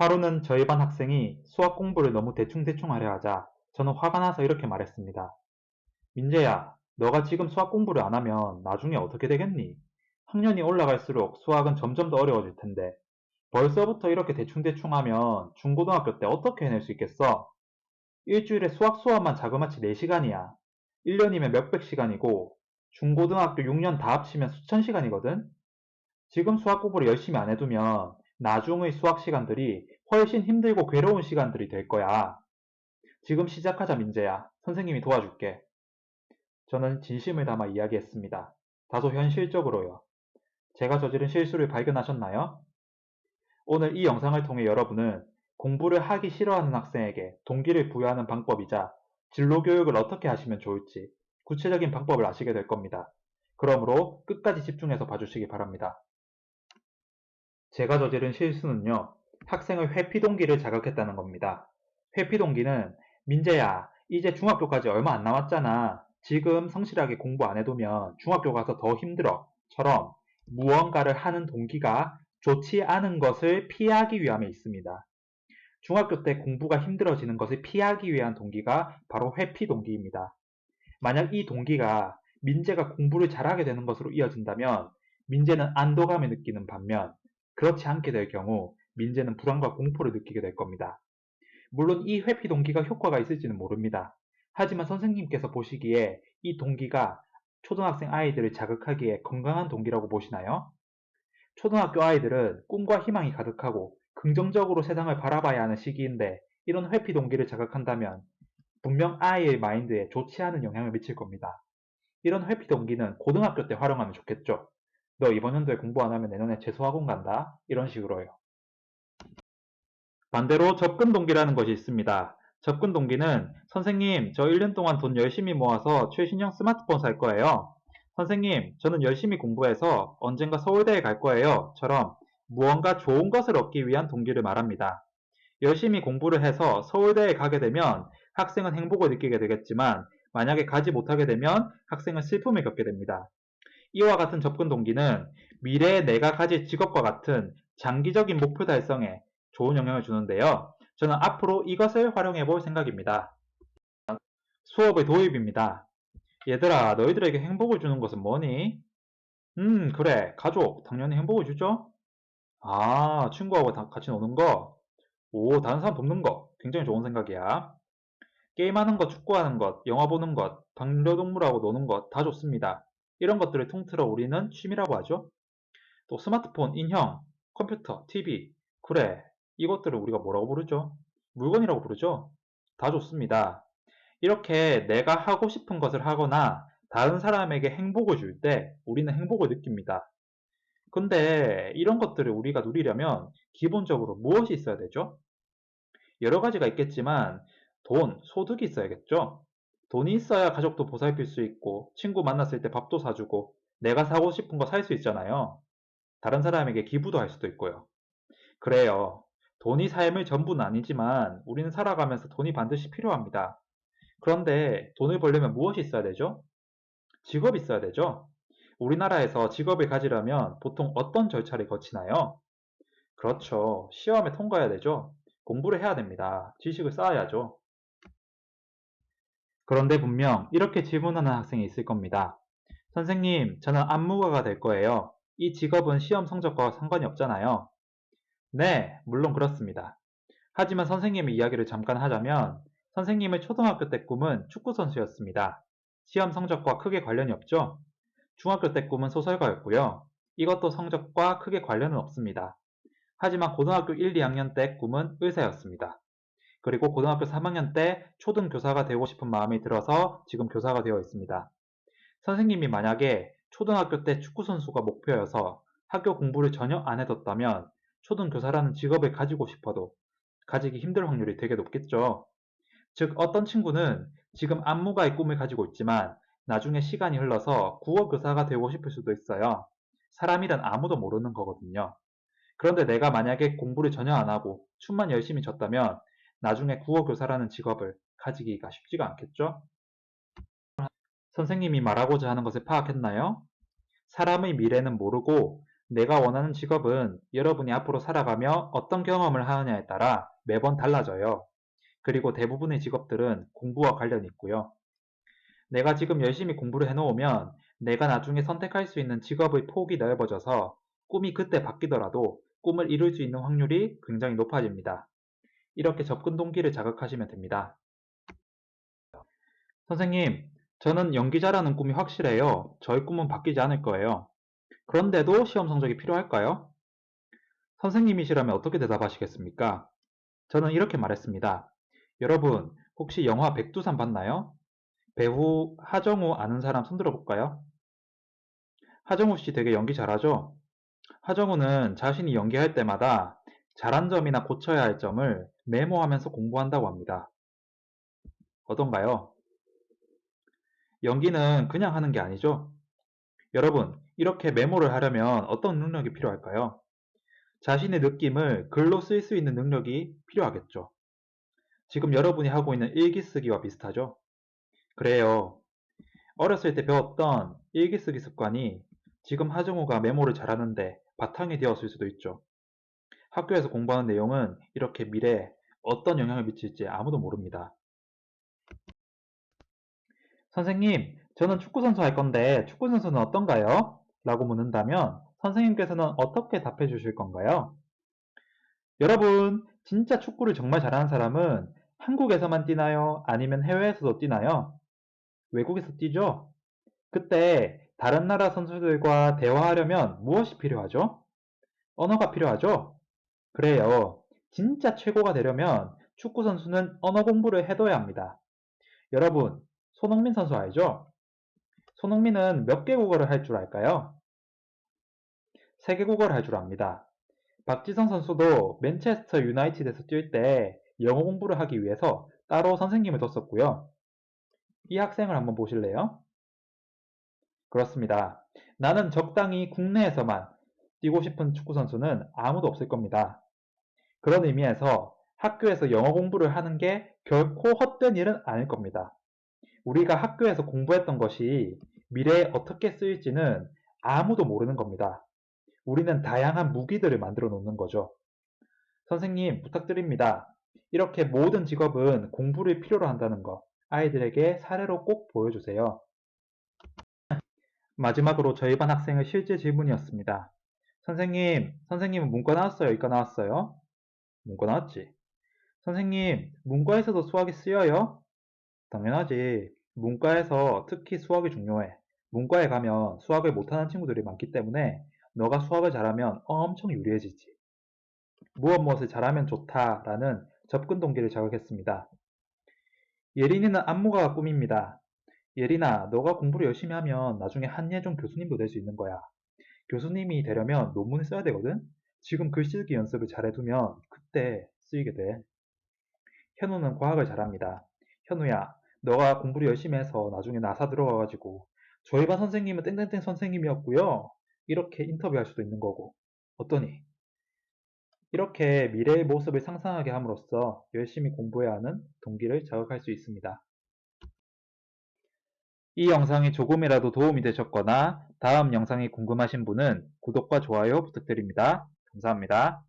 하루는 저희 반 학생이 수학 공부를 너무 대충대충 하려 하자 저는 화가 나서 이렇게 말했습니다. 민재야, 너가 지금 수학 공부를 안 하면 나중에 어떻게 되겠니? 학년이 올라갈수록 수학은 점점 더 어려워질 텐데 벌써부터 이렇게 대충대충 하면 중고등학교 때 어떻게 해낼 수 있겠어? 일주일에 수학 수업만 자그마치 4시간이야. 1년이면 몇백 시간이고 중고등학교 6년 다 합치면 수천 시간이거든? 지금 수학 공부를 열심히 안 해두면 나중의 수학 시간들이 훨씬 힘들고 괴로운 시간들이 될 거야. 지금 시작하자 민재야. 선생님이 도와줄게. 저는 진심을 담아 이야기했습니다. 다소 현실적으로요. 제가 저지른 실수를 발견하셨나요? 오늘 이 영상을 통해 여러분은 공부를 하기 싫어하는 학생에게 동기를 부여하는 방법이자 진로 교육을 어떻게 하시면 좋을지 구체적인 방법을 아시게 될 겁니다. 그러므로 끝까지 집중해서 봐주시기 바랍니다. 제가 저지른 실수는요, 학생의 회피 동기를 자극했다는 겁니다. 회피 동기는 민재야, 이제 중학교까지 얼마 안 남았잖아. 지금 성실하게 공부 안 해두면 중학교 가서 더 힘들어. 처럼 무언가를 하는 동기가 좋지 않은 것을 피하기 위함에 있습니다. 중학교 때 공부가 힘들어지는 것을 피하기 위한 동기가 바로 회피 동기입니다. 만약 이 동기가 민재가 공부를 잘하게 되는 것으로 이어진다면 민재는 안도감을 느끼는 반면 그렇지 않게 될 경우 민재는 불안과 공포를 느끼게 될 겁니다. 물론 이 회피 동기가 효과가 있을지는 모릅니다. 하지만 선생님께서 보시기에 이 동기가 초등학생 아이들을 자극하기에 건강한 동기라고 보시나요? 초등학교 아이들은 꿈과 희망이 가득하고 긍정적으로 세상을 바라봐야 하는 시기인데 이런 회피 동기를 자극한다면 분명 아이의 마인드에 좋지 않은 영향을 미칠 겁니다. 이런 회피 동기는 고등학교 때 활용하면 좋겠죠. 너 이번 연도에 공부 안 하면 내년에 재수학원 간다. 이런 식으로요. 반대로 접근 동기라는 것이 있습니다. 접근 동기는 선생님 저 1년 동안 돈 열심히 모아서 최신형 스마트폰 살 거예요. 선생님 저는 열심히 공부해서 언젠가 서울대에 갈 거예요. 처럼 무언가 좋은 것을 얻기 위한 동기를 말합니다. 열심히 공부를 해서 서울대에 가게 되면 학생은 행복을 느끼게 되겠지만 만약에 가지 못하게 되면 학생은 슬픔을 겪게 됩니다. 이와 같은 접근 동기는 미래에 내가 가질 직업과 같은 장기적인 목표 달성에 좋은 영향을 주는데요. 저는 앞으로 이것을 활용해 볼 생각입니다. 수업의 도입입니다. 얘들아, 너희들에게 행복을 주는 것은 뭐니? 음, 그래. 가족. 당연히 행복을 주죠? 아, 친구하고 같이 노는 거? 오, 다른 사람 돕는 거. 굉장히 좋은 생각이야. 게임하는 것, 축구하는 것, 영화 보는 것, 반려동물하고 노는 것 다 좋습니다. 이런 것들을 통틀어 우리는 취미라고 하죠. 또 스마트폰, 인형, 컴퓨터, TV. 그래, 이것들을 우리가 뭐라고 부르죠? 물건이라고 부르죠? 다 좋습니다. 이렇게 내가 하고 싶은 것을 하거나 다른 사람에게 행복을 줄 때 우리는 행복을 느낍니다. 근데 이런 것들을 우리가 누리려면 기본적으로 무엇이 있어야 되죠? 여러 가지가 있겠지만 돈, 소득이 있어야겠죠? 돈이 있어야 가족도 보살필 수 있고 친구 만났을 때 밥도 사주고 내가 사고 싶은 거 살 수 있잖아요. 다른 사람에게 기부도 할 수도 있고요. 그래요. 돈이 삶의 전부는 아니지만 우리는 살아가면서 돈이 반드시 필요합니다. 그런데 돈을 벌려면 무엇이 있어야 되죠? 직업이 있어야 되죠? 우리나라에서 직업을 가지려면 보통 어떤 절차를 거치나요? 그렇죠. 시험에 통과해야 되죠. 공부를 해야 됩니다. 지식을 쌓아야죠. 그런데 분명 이렇게 질문하는 학생이 있을 겁니다. 선생님, 저는 안무가가 될 거예요. 이 직업은 시험 성적과 상관이 없잖아요. 네, 물론 그렇습니다. 하지만 선생님의 이야기를 잠깐 하자면 선생님의 초등학교 때 꿈은 축구선수였습니다. 시험 성적과 크게 관련이 없죠? 중학교 때 꿈은 소설가였고요. 이것도 성적과 크게 관련은 없습니다. 하지만 고등학교 1, 2학년 때 꿈은 의사였습니다. 그리고 고등학교 3학년 때 초등 교사가 되고 싶은 마음이 들어서 지금 교사가 되어 있습니다. 선생님이 만약에 초등학교 때 축구선수가 목표여서 학교 공부를 전혀 안 해뒀다면 초등 교사라는 직업을 가지고 싶어도 가지기 힘들 확률이 되게 높겠죠. 즉 어떤 친구는 지금 안무가의 꿈을 가지고 있지만 나중에 시간이 흘러서 국어 교사가 되고 싶을 수도 있어요. 사람이란 아무도 모르는 거거든요. 그런데 내가 만약에 공부를 전혀 안 하고 춤만 열심히 췄다면 나중에 국어 교사라는 직업을 가지기가 쉽지가 않겠죠? 선생님이 말하고자 하는 것을 파악했나요? 사람의 미래는 모르고 내가 원하는 직업은 여러분이 앞으로 살아가며 어떤 경험을 하느냐에 따라 매번 달라져요. 그리고 대부분의 직업들은 공부와 관련이 있고요. 내가 지금 열심히 공부를 해놓으면 내가 나중에 선택할 수 있는 직업의 폭이 넓어져서 꿈이 그때 바뀌더라도 꿈을 이룰 수 있는 확률이 굉장히 높아집니다. 이렇게 접근 동기를 자극하시면 됩니다. 선생님, 저는 연기자라는 꿈이 확실해요. 저의 꿈은 바뀌지 않을 거예요. 그런데도 시험 성적이 필요할까요? 선생님이시라면 어떻게 대답하시겠습니까? 저는 이렇게 말했습니다. 여러분, 혹시 영화 백두산 봤나요? 배우 하정우 아는 사람 손들어 볼까요? 하정우 씨 되게 연기 잘하죠? 하정우는 자신이 연기할 때마다 잘한 점이나 고쳐야 할 점을 메모하면서 공부한다고 합니다. 어떤가요? 연기는 그냥 하는 게 아니죠? 여러분, 이렇게 메모를 하려면 어떤 능력이 필요할까요? 자신의 느낌을 글로 쓸 수 있는 능력이 필요하겠죠. 지금 여러분이 하고 있는 일기 쓰기와 비슷하죠? 그래요. 어렸을 때 배웠던 일기 쓰기 습관이 지금 하정우가 메모를 잘하는데 바탕이 되었을 수도 있죠. 학교에서 공부하는 내용은 이렇게 미래에 어떤 영향을 미칠지 아무도 모릅니다. 선생님, 저는 축구선수 할 건데 축구선수는 어떤가요? 라고 묻는다면 선생님께서는 어떻게 답해 주실 건가요? 여러분, 진짜 축구를 정말 잘하는 사람은 한국에서만 뛰나요? 아니면 해외에서도 뛰나요? 외국에서 뛰죠? 그때 다른 나라 선수들과 대화하려면 무엇이 필요하죠? 언어가 필요하죠? 그래요. 진짜 최고가 되려면 축구 선수는 언어 공부를 해둬야 합니다. 여러분, 손흥민 선수 알죠? 손흥민은 몇 개 국어를 할 줄 알까요? 세 개 국어를 할 줄 압니다. 박지성 선수도 맨체스터 유나이티드에서 뛸 때 영어 공부를 하기 위해서 따로 선생님을 뒀었고요. 이 학생을 한번 보실래요? 그렇습니다. 나는 적당히 국내에서만 뛰고 싶은 축구 선수는 아무도 없을 겁니다. 그런 의미에서 학교에서 영어 공부를 하는 게 결코 헛된 일은 아닐 겁니다. 우리가 학교에서 공부했던 것이 미래에 어떻게 쓰일지는 아무도 모르는 겁니다. 우리는 다양한 무기들을 만들어 놓는 거죠. 선생님, 부탁드립니다. 이렇게 모든 직업은 공부를 필요로 한다는 거 아이들에게 사례로 꼭 보여주세요. 마지막으로 저희 반 학생의 실제 질문이었습니다. 선생님, 선생님은 문과 나왔어요? 이과 나왔어요? 문과 나왔지. 선생님, 문과에서도 수학이 쓰여요? 당연하지. 문과에서 특히 수학이 중요해. 문과에 가면 수학을 못하는 친구들이 많기 때문에 너가 수학을 잘하면 엄청 유리해지지. 무엇 무엇을 잘하면 좋다라는 접근 동기를 자극했습니다. 예린이는 안무가가 꿈입니다. 예린아, 너가 공부를 열심히 하면 나중에 한예종 교수님도 될 수 있는 거야. 교수님이 되려면 논문을 써야 되거든? 지금 글쓰기 연습을 잘해두면 그때 쓰이게 돼. 현우는 과학을 잘합니다. 현우야, 너가 공부를 열심히 해서 나중에 나사 들어가가지고 저희 반 선생님은 땡땡땡 선생님이었고요. 이렇게 인터뷰할 수도 있는 거고. 어떠니? 이렇게 미래의 모습을 상상하게 함으로써 열심히 공부해야 하는 동기를 자극할 수 있습니다. 이 영상이 조금이라도 도움이 되셨거나 다음 영상이 궁금하신 분은 구독과 좋아요 부탁드립니다. 감사합니다.